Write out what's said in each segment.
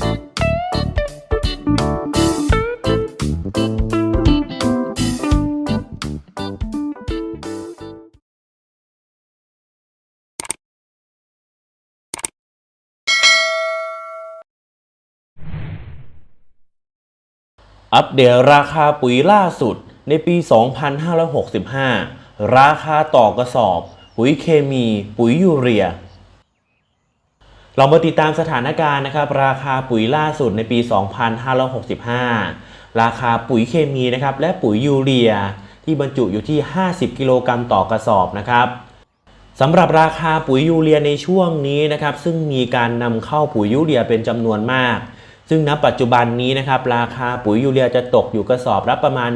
อัปเดตราคาปุ๋ยล่าสุดในปี 2565 ราคาต่อกระสอบ ปุ๋ยเคมี ปุ๋ยยูเรีย เรามาติดตามสถานการณ์นะครับ ราคาปุ๋ยล่าสุดในปี 2565 ราคาปุ๋ยเคมีนะครับ และปุ๋ยยูเรีย ที่บรรจุอยู่ที่ 50 กิโลกรัมต่อกระสอบนะครับสำหรับราคาปุ๋ยยูเรียในช่วงนี้นะครับ ซึ่งมีการนำเข้าปุ๋ยยูเรียเป็นจำนวนมาก ซึ่งณปัจจุบันนี้นะครับ ราคาปุ๋ยยูเรียจะตกอยู่กระสอบละประมาณ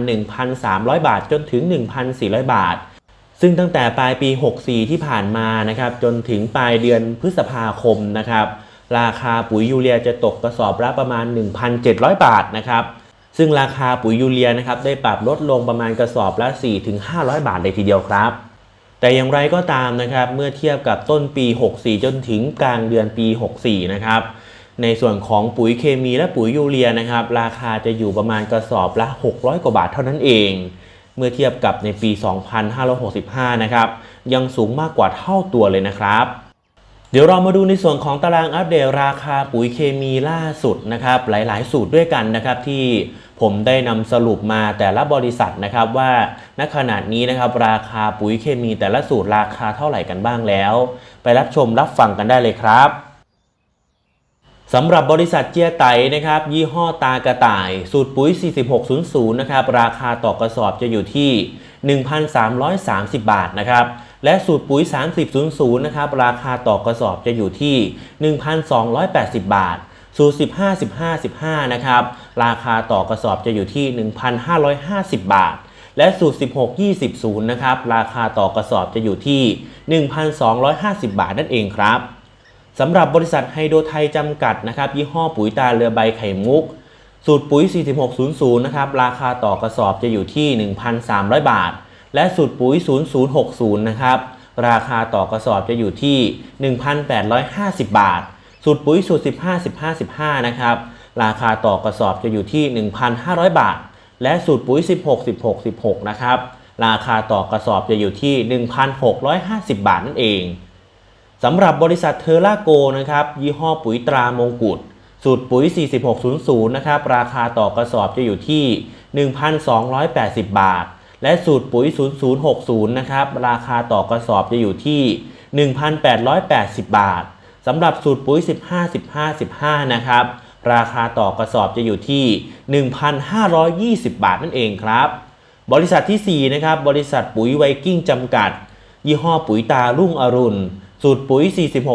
1,300 บาทจนถึง 1,400 บาท ซึ่งตั้งแต่ปลายปี 64 ที่ผ่านมานะครับจนถึงปลายเดือนพฤษภาคมนะครับราคาปุ๋ยยูเรียจะตกกระสอบละประมาณ 1,700 บาทนะครับซึ่งราคาปุ๋ยยูเรียนะครับได้ปรับลดลงประมาณกระสอบละ 4-500 บาทเลยทีเดียวครับ แต่อย่างไรก็ตามนะครับเมื่อเทียบกับต้นปี 64 จนถึงกลางเดือนปี 64 นะครับในส่วนของปุ๋ยเคมีและปุ๋ยยูเรียนะครับราคาจะอยู่ประมาณกระสอบละ 600 กว่าบาทเท่านั้นเอง เมื่อเทียบกับในปี 2565 นะครับ ยังสูงมากกว่าเท่าตัวเลยนะครับ เดี๋ยวเรามาดูในส่วนของตารางอัปเดตราคาปุ๋ยเคมีล่าสุดนะครับ หลายๆ สูตรด้วยกันนะครับที่ผมได้นำสรุปมาแต่ละบริษัทนะครับว่าณขณะนี้นะครับราคาปุ๋ยเคมีแต่ละสูตรราคาเท่าไหร่กันบ้างแล้ว ไปรับชมรับฟังกันได้เลยครับ สำหรับบริษัทเจียไตนะครับ ยี่ห้อตากระต่าย สูตรปุ๋ย 4600 นะครับ ราคาต่อกระสอบจะอยู่ที่ 1,330 บาทนะครับ และสูตรปุ๋ย 3000 นะครับ ราคาต่อกระสอบจะอยู่ที่ 1,280 บาท สูตร 15 15 15 นะครับ ราคาต่อกระสอบจะอยู่ที่ 1,550 บาท และสูตร 16 20 0 นะครับ ราคาต่อกระสอบจะอยู่ที่ 1,250 บาทนั่นเองครับ สำหรับบริษัทไฮโดรไทยจำกัดนะครับยี่ห้อปุ๋ยตาเรือใบไข่มุก สูตรปุ๋ย 4600 นะครับราคาต่อกระสอบจะอยู่ที่ 1,300 บาท และสูตรปุ๋ย 0060 นะครับราคาต่อกระสอบจะอยู่ที่ 1,850 บาท สูตรปุ๋ยสูตร 15 15 15 นะครับราคาต่อกระสอบจะอยู่ที่ 1,500 บาท และสูตรปุ๋ย 16 16 16 นะครับราคาต่อกระสอบจะอยู่ที่ 1,650 บาทนั่นเอง สำหรับบริษัทเทอร่าโกนะครับยี่ห้อปุ๋ยตรามงกุฎสูตรปุ๋ย 4600 นะครับ ราคาต่อกระสอบจะอยู่ที่ 1,280 บาท และสูตรปุ๋ย 0060 นะครับ ราคาต่อกระสอบจะอยู่ที่ 1,880 บาทสำหรับสูตรปุ๋ย 15 15 15 นะครับ ราคาต่อกระสอบจะอยู่ที่ 1,520 บาทนั่นเองครับ บริษัททีสี่4 นะครับ บริษัทปุ๋ยไวกิ้งจำกัด ยี่ห้อปุ๋ยตารุ่งอรุณ สูตรปุ๋ย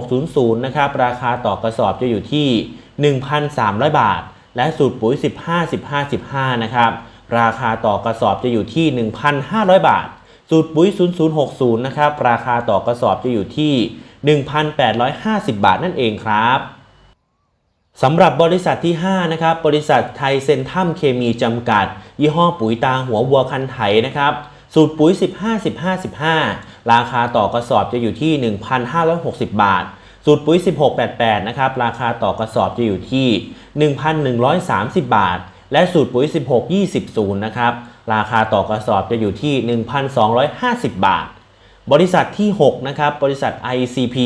4600 นะครับ ราคาต่อกระสอบจะอยู่ที่ 1,300 บาท และสูตรปุ๋ย 15 15 15 นะครับ ราคาต่อกระสอบจะอยู่ที่ 1,500 บาท สูตรปุ๋ย 0060 นะครับ ราคาต่อกระสอบจะอยู่ที่ 1,850 บาทนั่นเองครับสำหรับบริษัทที่ 5 นะครับ บริษัทไทยเซนทัมเคมีจำกัด ยี่ห้อปุ๋ยตาหัววัวคันไถนะครับ สูตรปุ๋ย 15 15 15 ราคาต่อกระสอบจะอยู่ที่ 1,560 บาท สูตรปุ๋ย 16 88 นะครับ ราคาต่อกระสอบจะอยู่ที่ 1,130 บาท และสูตรปุ๋ย 16 20 0 นะครับ ราคาต่อกระสอบจะอยู่ที่ 1,250 บาท บริษัทที่ 6 นะครับ บริษัท ICP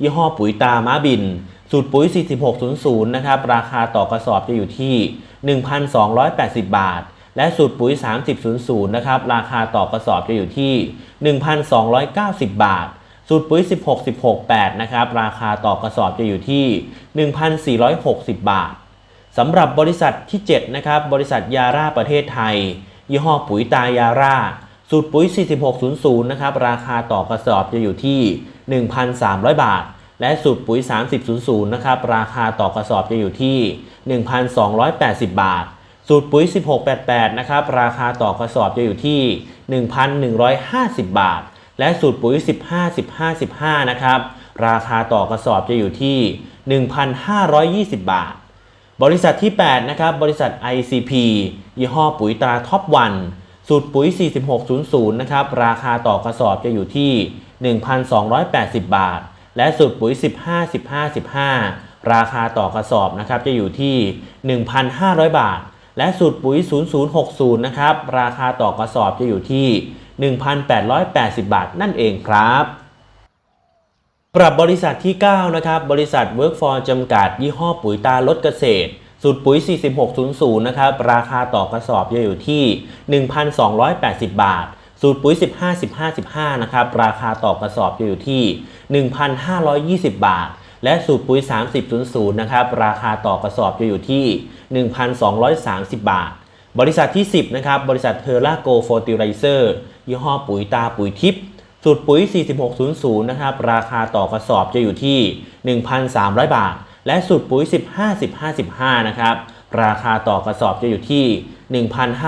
ยี่ห้อปุ๋ยตาม้าบิน สูตรปุ๋ย 4600 นะครับ ราคาต่อกระสอบจะอยู่ที่ 1,280 บาท และสูตรปุ๋ย 3000 นะครับ ราคาต่อกระสอบจะอยู่ที่ 1,290 บาท สูตรปุ๋ย 16 16 8 นะครับ ราคาต่อกระสอบจะอยู่ที่ 1,460 บาทสำหรับบริษัทที่ 7 นะครับ บริษัทยาร่าประเทศไทย ยี่ห้อปุ๋ยตายาร่า สูตรปุ๋ย 4600 นะครับ ราคาต่อกระสอบจะอยู่ที่ 1,300 บาท และสูตรปุ๋ย 3000 นะครับ ราคาต่อกระสอบจะอยู่ที่ 1,280 บาท สูตรปุ๋ย 1688 นะครับ ราคาต่อกระสอบจะอยู่ที่ 1,150 บาท และสูตรปุ๋ย 15 15 15 นะครับ ราคาต่อกระสอบจะอยู่ที่ 1,520 บาท บริษัทที่ 8 นะครับ บริษัท ICP ยี่ห้อปุ๋ยตราท็อปวันสูตรปุ๋ย 4600 นะครับ ราคาต่อกระสอบจะอยู่ที่ 1,280 บาท และสูตรปุ๋ย 15 15 15 ราคาต่อกระสอบนะครับจะอยู่ที่ 1,500 บาท และสูตรปุ๋ย 0060 นะครับ ราคาต่อกระสอบจะอยู่ที่ 1,880 บาทนั่นเองครับ ปรับบริษัทที่ 9 นะครับ บริษัท Workfor จำกัด ยี่ห้อปุ๋ยตาลดเกษตร สูตรปุ๋ย 4600 นะครับ ราคาต่อกระสอบจะอยู่ที่ 1,280 บาท สูตรปุ๋ย 15 15 15 นะครับ ราคาต่อกระสอบจะอยู่ที่ 1,520 บาท และสูตรปุ๋ย 30 00 นะครับ ราคาต่อกระสอบจะอยู่ที่ 1,230 บาท บริษัทที่ 10 นะครับ บริษัทเทอร่าโกฟอร์ติไรเซอร์ยี่ห้อปุ๋ยตาปุ๋ยทิพย์สูตรปุ๋ย 4600 นะครับ ราคาต่อกระสอบจะอยู่ที่ 1,300 บาท และสูตรปุ๋ย 15 15 15นะครับ ราคาต่อกระสอบจะอยู่ที่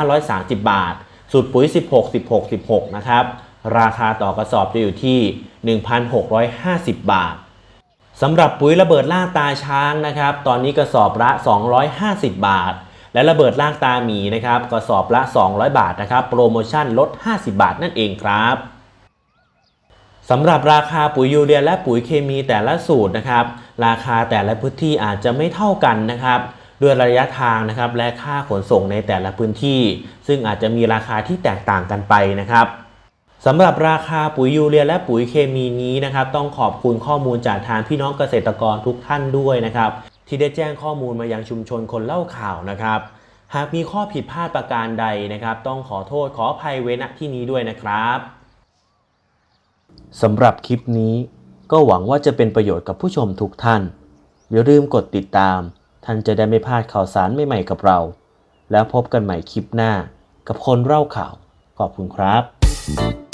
1,530 บาท สูตรปุ๋ย 16 16 16 นะครับ ราคาต่อกระสอบจะอยู่ที่ 1,650 บาท สำหรับปุ๋ยระเบิดล่างตาช้างนะครับ ตอนนี้กระสอบละ 250 บาท และระเบิดล่างตาหมีนะครับกระสอบละ 200 บาทนะครับ โปรโมชั่นลด 50 บาทนั่นเองครับสำหรับราคาปุ๋ยยูเรียและปุ๋ยเคมีแต่ละสูตรนะครับ ราคาแต่ละพื้นที่อาจจะไม่เท่ากันนะครับด้วยระยะทางนะครับและค่าขนส่งในแต่ละพื้นที่ ซึ่งอาจจะมีราคาที่แตกต่างกันไปนะครับ สำหรับราคาปุ๋ยยูเรียและปุ๋ยเคมีนี้นะครับต้องขอบคุณข้อมูลจากทางพี่น้องเกษตรกรทุกท่านด้วยนะครับ ที่ได้แจ้งข้อมูลมายังชุมชนคนเล่าข่าวนะครับ หากมีข้อผิดพลาดประการใดนะครับ ต้องขอโทษขออภัยเว้ณที่นี้ด้วยนะครับสำหรับคลิปนี้ ก็หวังว่าจะเป็นประโยชน์กับผู้ชมทุกท่าน อย่าลืมกดติดตาม ท่านจะได้ไม่พลาดข่าวสารใหม่ๆกับเรา แล้วพบกันใหม่คลิปหน้า กับคนเล่าข่าวขอบคุณครับ